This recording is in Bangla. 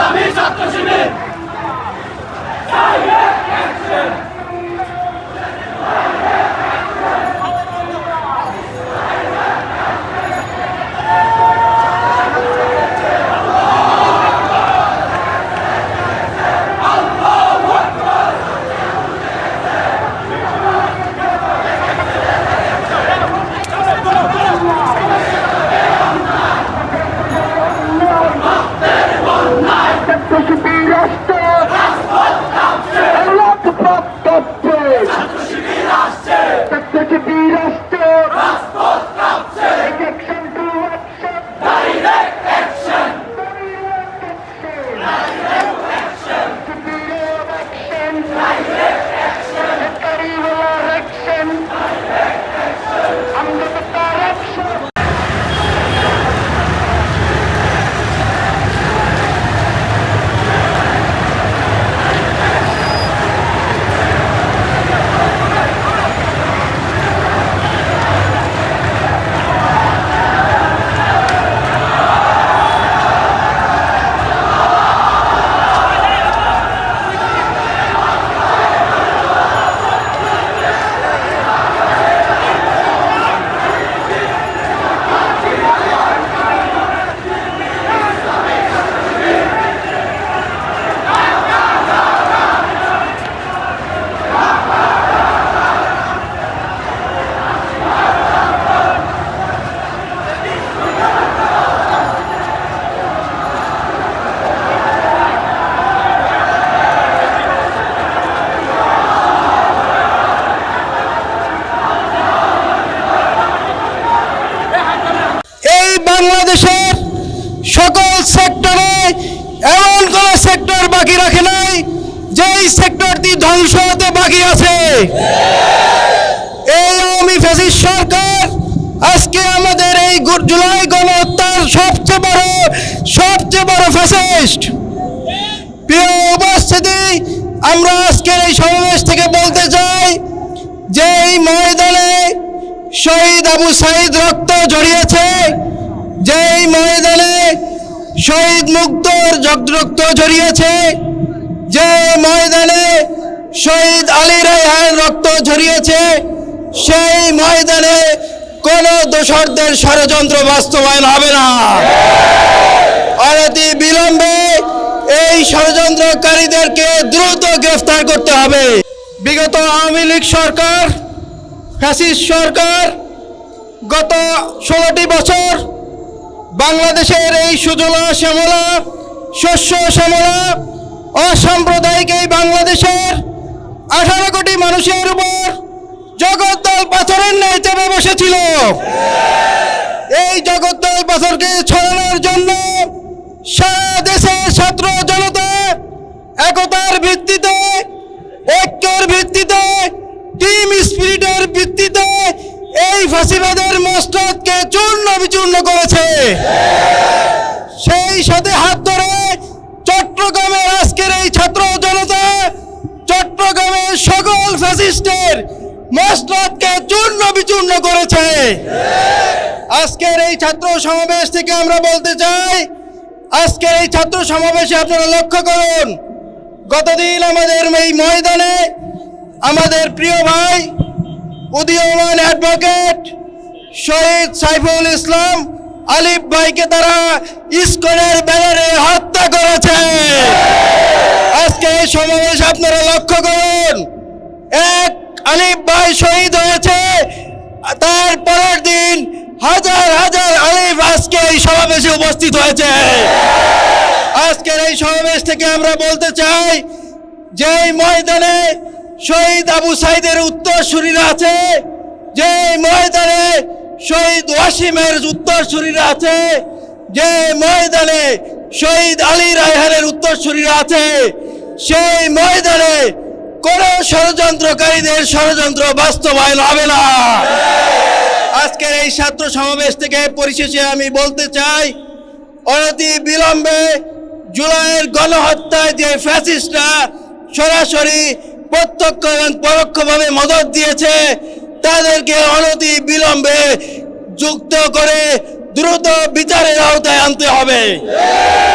ইসলামী ছাত্র শিবির সেক্টর বাকি রাখে নাই, যেই সেক্টরটি ধ্বংস হতে বাকি আছে। এই আওয়ামী ফ্যাসিস্ট সরকার আজকে আমাদের এই জুলাই গণহত্যার সবচেয়ে বড় সবচেয়ে বড় ফ্যাসিস্ট। প্রিয় উপস্থিতি, আমরা আজকের এই সমাবেশ থেকে বলতে চাই যে এই ময়দানে শহীদ আবু সাইদ রক্ত জড়িয়েছে যে এই ময়দানে শহীদ মুক্তর রক্ত জড়িয়েছে যে ময়দানে শহীদ আলী রায়হান রক্ত ঝরিয়েছে, সেই ময়দানে কোন দোসরদের ষড়যন্ত্র বাস্তবায়ন হবে না। অনতি বিলম্বে এই ষড়যন্ত্রকারীদেরকে দ্রুত গ্রেফতার করতে হবে। বিগত আওয়ামী লীগ সরকার, ফ্যাসিস্ট সরকার গত ষোলোটি বছর বাংলাদেশের এই সুজলা শ্যামলা, শস্য শ্যামলা, অসাম্প্রদায়িক এই বাংলাদেশের আঠারো কোটি মানুষের উপর জগদ্দল পাথরের ন্যায় চেপে বসেছিল। এই জগদ্দল পাথরকে ছড়ানোর জন্য সারা দেশের ছাত্র জনতা একতার ভিত্তিতে, ঐক্যের ভিত্তিতে, টিম স্পিরিটের ভিত্তিতে এই ফাঁসিবাদের মস্তদকে চূর্ণ বিচূর্ণ করেছে। সেই সাথে হাত ধরে চট্টগ্রামের আজকের এই ছাত্র জনতা, চট্টগ্রামের সকল ফ্যাসিস্টের মস্তদকে চূর্ণ বিচূর্ণ করেছে। আজকের এই ছাত্র সমাবেশ থেকে আমরা বলতে চাই, আজকের এই ছাত্র সমাবেশে আপনারা লক্ষ্য করুন, গতদিন আমাদের এই ময়দানে আমাদের প্রিয় ভাই উদীয়মান অ্যাডভোকেট শহীদ সাইফুল ইসলাম আলিফ ভাইকে তারা ইস্কনের ব্যানারে হত্যা করেছে। আজকে এই সমাবেশ আপনারা লক্ষ্য করুন। এক আলিফ ভাই শহীদ হয়েছে, তার পরের দিন হাজার হাজার আলিফ আজকে এই সমাবেশে উপস্থিত হয়েছে। আজকের এই সমাবেশ থেকে আমরা বলতে চাই যে ময়দানে শহীদ আবু সাইদের উত্তরসূরিরা আছে। যে ময়দানে শহীদ ওয়াসিমের উত্তর উত্তরসূরিরা আছে। যে ময়দানে শহীদ আলী রায়হানের উত্তরসূরিরা আছে। সেই ময়দানে কোন ষড়যন্ত্রকারীদের ষড়যন্ত্র বাস্তবায়ন হবে না। আজকের এই ছাত্র সমাবেশ থেকে পরিশেষে আমি বলতে চাই, অনতি বিলম্বে জুলাইয়ের গণহত্যায় যে ফ্যাসিস্টরা সরাসরি প্রত্যক্ষ এবং পরোক্ষভাবে মদত দিয়েছে, তাদেরকে অনতি বিলম্বে যুক্ত করে দ্রুত বিচারের আওতায় আনতে হবে।